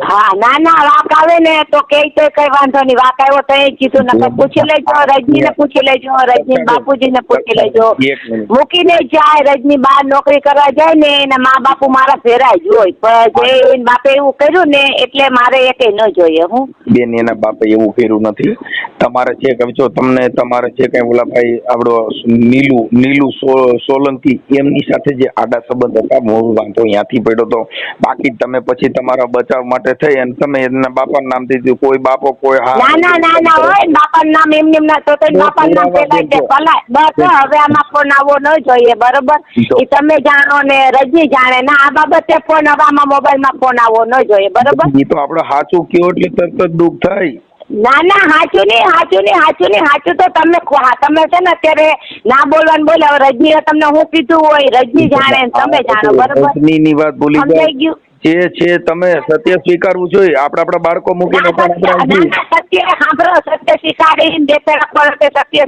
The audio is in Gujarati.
હા ના ના વાક આવે ને તો કે તો કઈ વાંધો નહીં. વાક આવ્યો તો એ કીધું નકર પૂછી લેજો રજની ને પૂછી લેજો રજની બાપુજી ને પૂછી લેજો. મૂકીને જાય રજની બહાર નોકરી કરવા જાય ને એના મા બાપુ મારા ફેરાય જ હોય પણ જે બાપે એવું કર્યું ને એટલે મારે એક ન જોઈએ હું. બેન એના બાપે એવું કર્યું નથી. તમારે છે કે જો તમને તમારે છે કઈ ઓલા ભાઈ આપણો નીલું નીલુ સોલંકી એમની સાથે જે આડા સંબંધ હતા મૂળ વાંધો ત્યાંથી પડ્યો તો. બાકી તમે પછી તમારા બચાવ માટે થઈ અને તમે એના બાપાના નામથી દીધું. કોઈ બાપો કોઈ હા. ના ના ના ના હોય બાપાનું નામ એમ એમ ના તો બાપાનું નામ પેલા દેજો. ભલાય બસ હવે આમાં ફોન આવવો ન જોઈએ બરોબર? એ તમે જાણો ને રજી જાણે. ના આ બાબતે ફોન હવે આમાં મોબાઈલમાં ફોન આવવો ન જોઈએ બરોબર? એ તો આપણે સાચું કયો એટલે તરત જ દુઃખ થાય. ના ના હાચું નહીં હાચું નહીં હાચું નહીં હાચું તો તમે તમે છે ને અત્યારે ના બોલવાનું બોલે હવે રજનીએ તમને હું કીધું હોય રજની જાણે તમે જાણો બરોબર? ની વાત ભૂલી ગયું? જે છે તમે સત્ય સ્વીકારવું જોઈએ આપણા આપણા બાળકો મૂકીને પણ સત્ય આપણે સત્ય સાંભળો સત્ય સત્ય